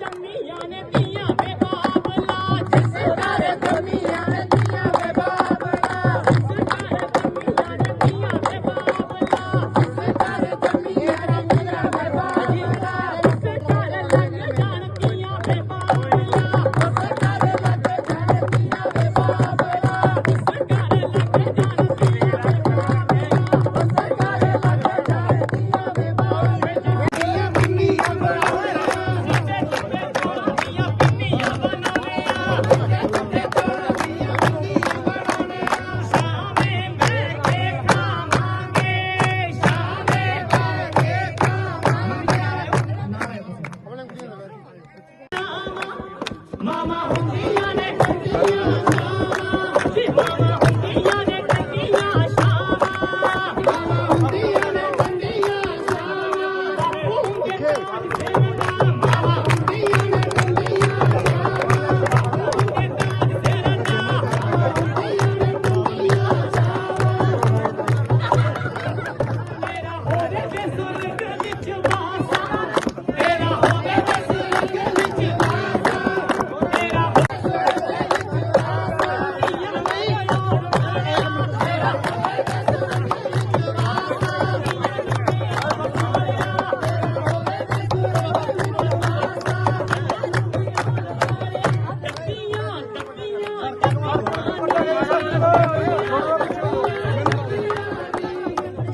ਜੰਮੀਆਂ ਨੇ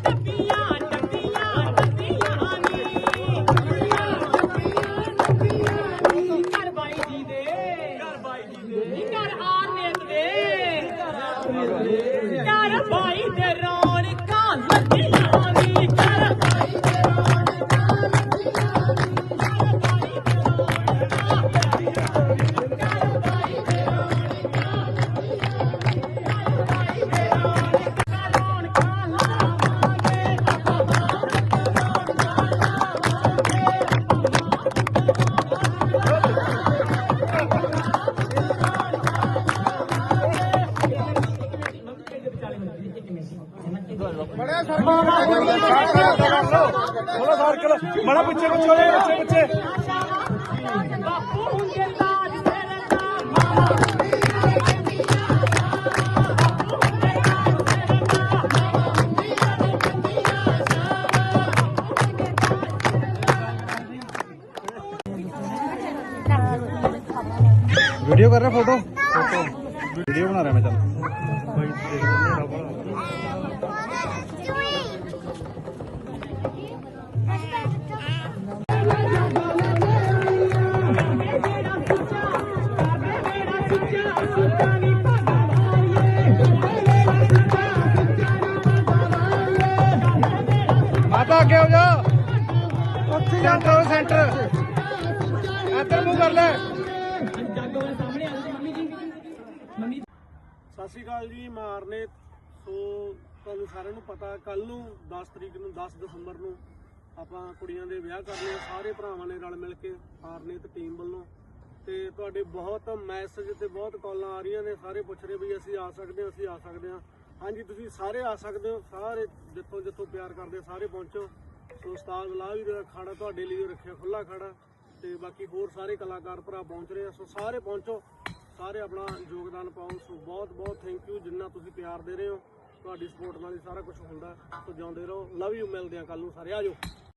ਟੱਪੀਆਂ ਟੱਪੀਆਂ ਟੱਪੀਆਂ ਬਾਈ ਜੀ ਘਰ ਬਾਈ ਘਰ ਬਾਈ ਦੇ ਰੌਣਕਾਂ ਲੱਗੀਆਂ ਥੋੜਾ ਸਰਕਲ ਮਾੜਾ ਪਿੱਛੇ ਪਿੱਛੇ ਪਿੱਛੇ ਪਿੱਛੇ। ਬਾਪੂ ਹੁੰਦੇ ਤਾਜ ਸੇਰਦਾ ਮਾਮਾ। ਵੀਡੀਓ ਕਰ ਰਿਹਾ ਫੋਟੋ? ਫੋਟੋ। ਵੀਡੀਓ ਬਣਾ ਰਿਹਾ ਮੈਂ ਚੱਲ। ਮਾਤਾ ਅੱਗੇ ਹੋ ਜਾ ਉੱਥੇ ਸੈਂਟਰ ਹੋ ਸੈਂਟਰ ਇੱਧਰ ਮੂੰਹ ਕਰ ਲੈ। ਸਤਿ ਸ਼੍ਰੀ ਅਕਾਲ ਜੀ, ਮਾਰਨੇ ਸੋ ਤੁਹਾਨੂੰ ਸਾਰਿਆਂ ਨੂੰ ਪਤਾ ਕੱਲ ਨੂੰ 10 ਤਰੀਕ ਨੂੰ 10 ਦਸੰਬਰ ਨੂੰ ਆਪਾਂ ਕੁੜੀਆਂ ਦੇ ਵਿਆਹ ਕਰਨੇ ਆ, ਸਾਰੇ ਭਰਾਵਾਂ ਨੇ ਰਲ ਮਿਲ ਕੇ ਹਾਰਨੇਤ ਟੀਮ ਵੱਲੋਂ। ਤੇ ਤੁਹਾਡੇ ਬਹੁਤ ਮੈਸੇਜ ਤੇ ਬਹੁਤ ਕਾਲਾਂ ਆ ਰਹੀਆਂ ਨੇ, ਸਾਰੇ ਪੁੱਛ ਰਹੇ ਵੀ ਅਸੀਂ ਆ ਸਕਦੇ ਹਾਂ, ਅਸੀਂ ਆ ਸਕਦੇ ਹਾਂ। ਹਾਂਜੀ, ਤੁਸੀਂ ਸਾਰੇ ਆ ਸਕਦੇ ਹੋ, ਸਾਰੇ ਜਿੱਥੋਂ ਜਿੱਥੋਂ ਪਿਆਰ ਕਰਦੇ ਸਾਰੇ ਪਹੁੰਚੋ। ਸੋ ਉਸਤਾਦ ਲਾਹ ਵੀ ਦਾ ਤੁਹਾਡੇ ਲਈ ਰੱਖਿਆ ਖੁੱਲਾ ਖਾੜਾ ਤੇ ਬਾਕੀ ਹੋਰ ਸਾਰੇ ਕਲਾਕਾਰ ਭਰਾ ਪਹੁੰਚ ਰਹੇ ਆ, ਸੋ ਸਾਰੇ ਪਹੁੰਚੋ, ਸਾਰੇ ਆਪਣਾ ਯੋਗਦਾਨ ਪਾਓ। ਸੋ ਬਹੁਤ ਬਹੁਤ ਥੈਂਕ ਯੂ ਜਿੰਨਾ ਤੁਸੀਂ ਪਿਆਰ ਦੇ ਰਹੇ ਹੋ। ਤੁਹਾਡੀ ਸਪੋਰਟ ਨਾਲ ਹੀ ਸਾਰਾ ਕੁਝ ਹੁੰਦਾ। ਸੋ ਜਿਉਂਦੇ ਰਹੋ। ਲਵ ਯੂ ਮਿਲਦੇ ਆ ਕੱਲ ਨੂੰ ਸਾਰੇ। ਆਜੋ